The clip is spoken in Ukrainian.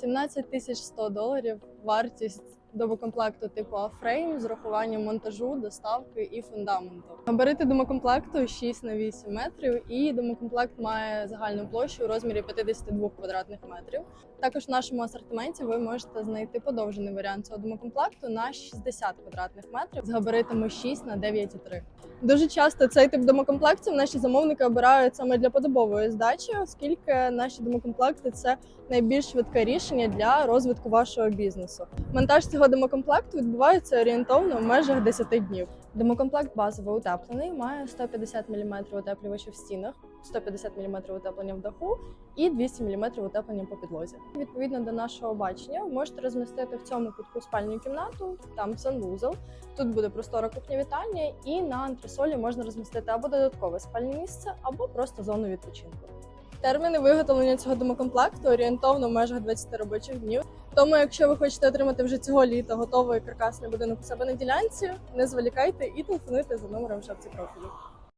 17 тисяч 100 доларів вартість домокомплекту типу А-фрейм з урахуванням монтажу, доставки і фундаменту. Габарити домокомплекту 6 на 8 метрів, і домокомплект має загальну площу у розмірі 52 квадратних метрів. Також в нашому асортименті ви можете знайти подовжений варіант цього домокомплекту на 60 квадратних метрів з габаритами 6 на 9,3. Дуже часто цей тип домокомплектів наші замовники обирають саме для подобової здачі, оскільки наші домокомплекти це найбільш швидке рішення для розвитку вашого бізнесу. Монтаж цього домокомплекту відбувається орієнтовно в межах 10 днів. Домокомплект базово утеплений, має 150 мм утеплювача в стінах, 150 мм утеплення в даху і 200 мм утеплення по підлозі. Відповідно до нашого бачення, ви можете розмістити в цьому кутку спальню кімнату, там санвузол. Тут буде простора кухня вітальня, і на антресолі можна розмістити або додаткове спальне місце, або просто зону відпочинку. Терміни виготовлення цього домокомплекту орієнтовно в межах 20 робочих днів. Тому, якщо ви хочете отримати вже цього літа готовий каркасний будинок у себе на ділянці, не зволікайте і телефонуйте за номером в шапці профілю.